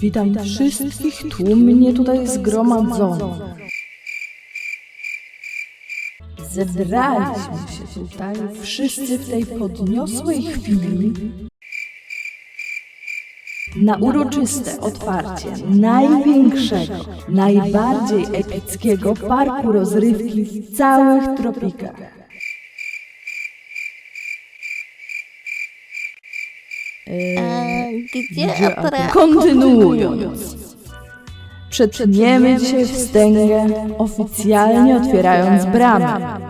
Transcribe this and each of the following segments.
Witam wszystkich tłumnie tutaj zgromadzonych. Zebraliśmy się tutaj wszyscy w tej podniosłej chwili na uroczyste otwarcie największego, najbardziej epickiego parku rozrywki w całych tropikach. E, gdzie? Kontynuując. Przetniemy dzisiaj wstęgę, oficjalnie otwierając bramę.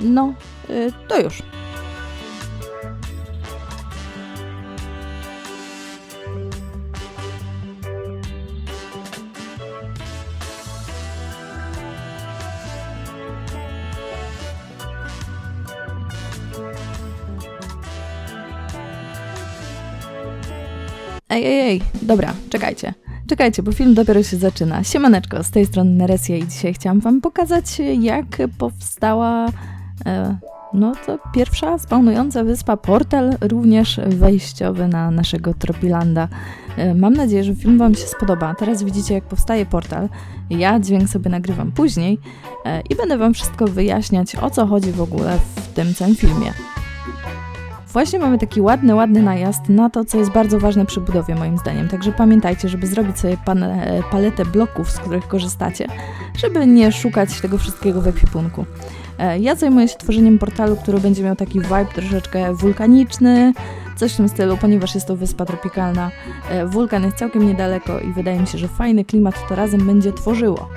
No, to już. Ej, ej, ej, dobra, czekajcie. Czekajcie, bo film dopiero się zaczyna. Siemaneczko, z tej strony Neresia i dzisiaj chciałam wam pokazać, jak powstała e, no to pierwsza spawnująca wyspa Portal, również wejściowy na naszego Tropilanda. E, Mam nadzieję, że film wam się spodoba. Teraz widzicie, jak powstaje portal. Ja dźwięk sobie nagrywam później e, i będę wam wszystko wyjaśniać, o co chodzi w ogóle w tym całym filmie. Właśnie mamy taki ładny, ładny najazd na to, co jest bardzo ważne przy budowie moim zdaniem. Także pamiętajcie, żeby zrobić sobie e, paletę bloków, z których korzystacie, żeby nie szukać tego wszystkiego w ekwipunku. E, Ja zajmuję się tworzeniem portalu, który będzie miał taki vibe troszeczkę wulkaniczny, coś w tym stylu, ponieważ jest to wyspa tropikalna. E, Wulkan jest całkiem niedaleko i wydaje mi się, że fajny klimat to razem będzie tworzyło.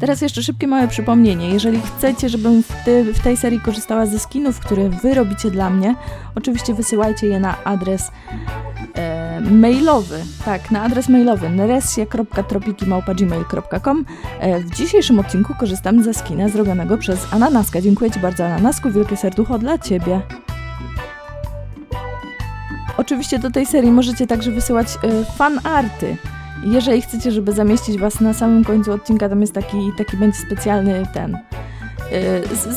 Teraz jeszcze szybkie małe przypomnienie. Jeżeli chcecie, żebym w, ty, w tej serii korzystała ze skinów, które wy robicie dla mnie, oczywiście wysyłajcie je na adres mailowy. Tak, na adres mailowy neresia.tropiki.gmail.com e, W dzisiejszym odcinku korzystam ze skina zrobionego przez Ananaska. Dziękuję Ci bardzo, Ananasku. Wielkie serducho dla Ciebie. Oczywiście do tej serii możecie także wysyłać e, fanarty. Jeżeli chcecie, żeby zamieścić Was na samym końcu odcinka, tam jest taki, taki będzie specjalny ten,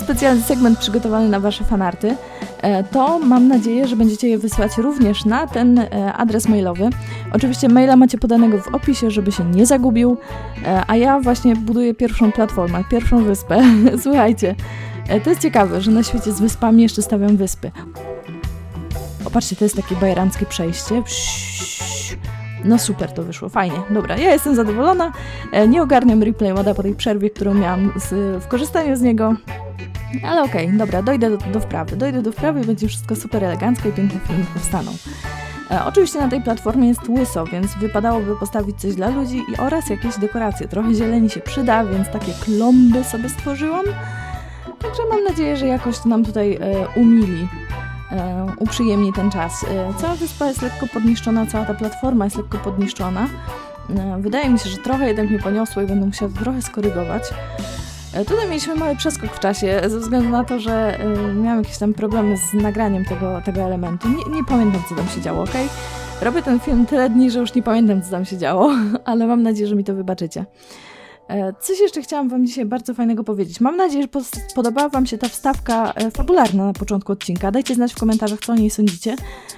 specjalny segment przygotowany na Wasze fanarty, e, to mam nadzieję, że będziecie je wysyłać również na ten e, adres mailowy. Oczywiście maila macie podanego w opisie, żeby się nie zagubił, e, a ja właśnie buduję pierwszą platformę, pierwszą wyspę. Słuchajcie, to jest ciekawe, że na świecie z wyspami jeszcze stawiam wyspy. Popatrzcie, to jest takie bajeranckie przejście. Psz, no super to wyszło, fajnie. Dobra, ja jestem zadowolona. E, Nie ogarniam replay moda po tej przerwie, którą miałam z, w korzystaniu z niego. Ale okej, dobra, dojdę do, do wprawy. Dojdę do wprawy i będzie wszystko super elegancko i piękne filmy powstaną. E, oczywiście na tej platformie jest łyso, więc wypadałoby postawić coś dla ludzi i oraz jakieś dekoracje. Trochę zieleni się przyda, więc takie klomby sobie stworzyłam. Także mam nadzieję, że jakoś to nam tutaj e, umili uprzyjemni ten czas. E, cała wyspa jest lekko podniszczona, cała ta platforma jest lekko podniszczona. E, wydaje mi się, że trochę jednak mnie poniosło i będę musiała to trochę skorygować. E, tutaj mieliśmy mały przeskok w czasie, ze względu na to, że e, miałam jakieś tam problemy z nagraniem tego, tego elementu. Nie, nie pamiętam, co tam się działo, ok? Robię ten film tyle dni, że już nie pamiętam, co tam się działo, ale mam nadzieję, że mi to wybaczycie. E, Coś jeszcze chciałam Wam dzisiaj bardzo fajnego powiedzieć. Mam nadzieję, że podobała Wam się ta wstawka e, fabularna na początku odcinka. Dajcie znać w komentarzach, co o niej sądzicie,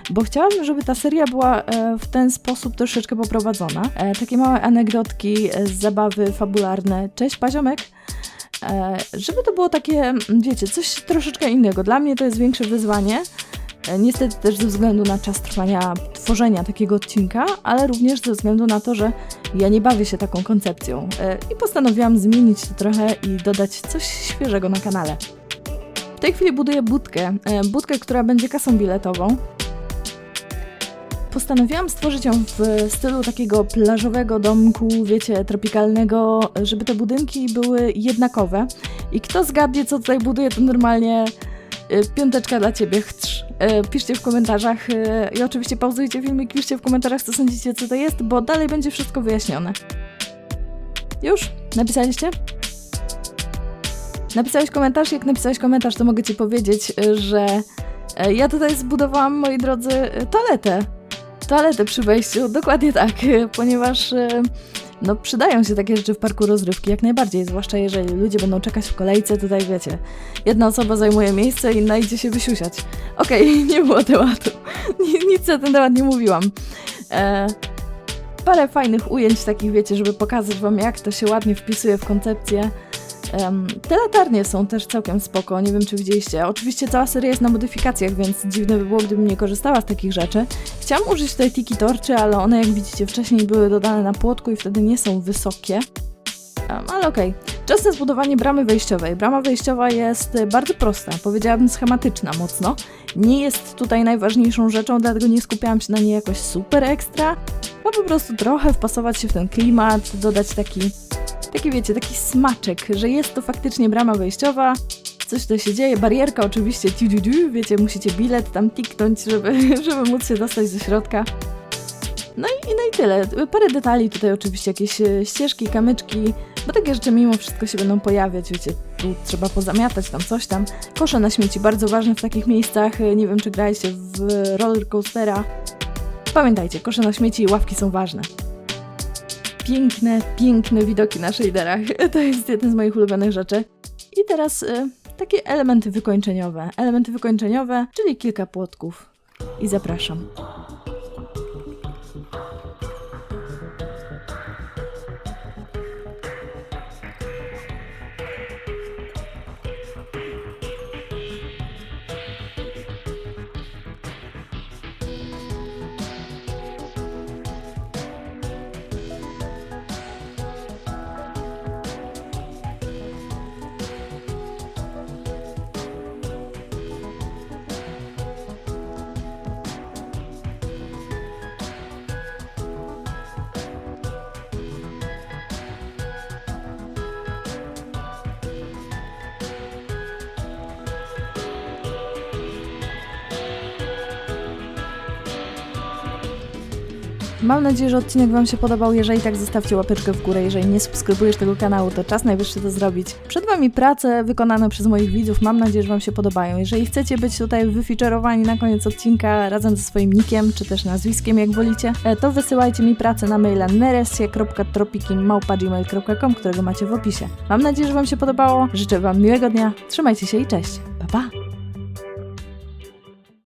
bo chciałabym, żeby ta seria była e, w ten sposób troszeczkę poprowadzona. Takie małe anegdotki zabawy fabularne. Cześć, Paziomek! Żeby to było takie, mm, wiecie, coś troszeczkę innego. Dla mnie to jest większe wyzwanie. E, Niestety też ze względu na czas trwania tworzenia takiego odcinka, ale również ze względu na to, że ja nie bawię się taką koncepcją e, i postanowiłam zmienić to trochę i dodać coś świeżego na kanale. W tej chwili buduję budkę, e, budkę, która będzie kasą biletową. postanowiłam stworzyć ją w stylu takiego plażowego domku, wiecie, tropikalnego, żeby te budynki były jednakowe. I kto zgadnie, co tutaj buduje, to normalnie piąteczka dla ciebie, chcesz. Y, Piszcie w komentarzach y, i oczywiście pauzujcie filmik, piszcie w komentarzach, co sądzicie, co to jest, bo dalej będzie wszystko wyjaśnione. Już? Napisaliście? Napisałeś komentarz? Jak napisałeś komentarz, to mogę ci powiedzieć, y, że ja tutaj zbudowałam, moi drodzy, toaletę. Toaletę przy wejściu, dokładnie tak, ponieważ no, przydają się takie rzeczy w parku rozrywki, jak najbardziej, zwłaszcza jeżeli ludzie będą czekać w kolejce, tutaj wiecie, jedna osoba zajmuje miejsce, inna idzie się wysiusiać. Okej, nie było tematu, Ni- nic na ten temat nie mówiłam. E, parę fajnych ujęć takich, wiecie, żeby pokazać wam, jak to się ładnie wpisuje w koncepcję. Te latarnie są też całkiem spoko, nie wiem czy widzieliście. Oczywiście cała seria jest na modyfikacjach, więc dziwne by było, gdybym nie korzystała z takich rzeczy. Chciałam użyć tutaj tiki torczy, ale one jak widzicie wcześniej były dodane na płotku i wtedy nie są wysokie. Ale okej. Czas na zbudowanie bramy wejściowej. Brama wejściowa jest e, bardzo prosta, powiedziałabym schematyczna mocno. Nie jest tutaj najważniejszą rzeczą, dlatego nie skupiałam się na niej jakoś super ekstra. Ma po prostu trochę wpasować się w ten klimat, dodać taki taki wiecie, taki smaczek, że jest to faktycznie brama wejściowa, coś tutaj się dzieje, barierka oczywiście, tiu, tiu, tiu, wiecie, musicie bilet tam tiknąć, żeby, żeby móc się dostać do środka. No i, no i tyle. Parę detali tutaj oczywiście, jakieś e, ścieżki, kamyczki, bo takie rzeczy mimo wszystko się będą pojawiać, wiecie, tu trzeba pozamiatać, tam coś tam. Kosze na śmieci, bardzo ważne w takich miejscach, e, nie wiem czy graliście w roller coastera. Pamiętajcie, kosze na śmieci i ławki są ważne piękne, piękne widoki na shaderach. To jest jeden z moich ulubionych rzeczy. I teraz y, takie elementy wykończeniowe. Elementy wykończeniowe, czyli kilka płotków. I zapraszam. Mam nadzieję, że odcinek Wam się podobał. Jeżeli tak, zostawcie łapeczkę w górę. Jeżeli nie subskrybujesz tego kanału, to czas najwyższy to zrobić. Przed Wami prace wykonane przez moich widzów. Mam nadzieję, że Wam się podobają. Jeżeli chcecie być tutaj wyfeaturowani na koniec odcinka razem ze swoim nickiem, czy też nazwiskiem, jak wolicie, e, to wysyłajcie mi pracę na maila neresie.tropikim.gmail.com, którego macie w opisie. Mam nadzieję, że Wam się podobało. Życzę Wam miłego dnia. Trzymajcie się i cześć. Pa, pa!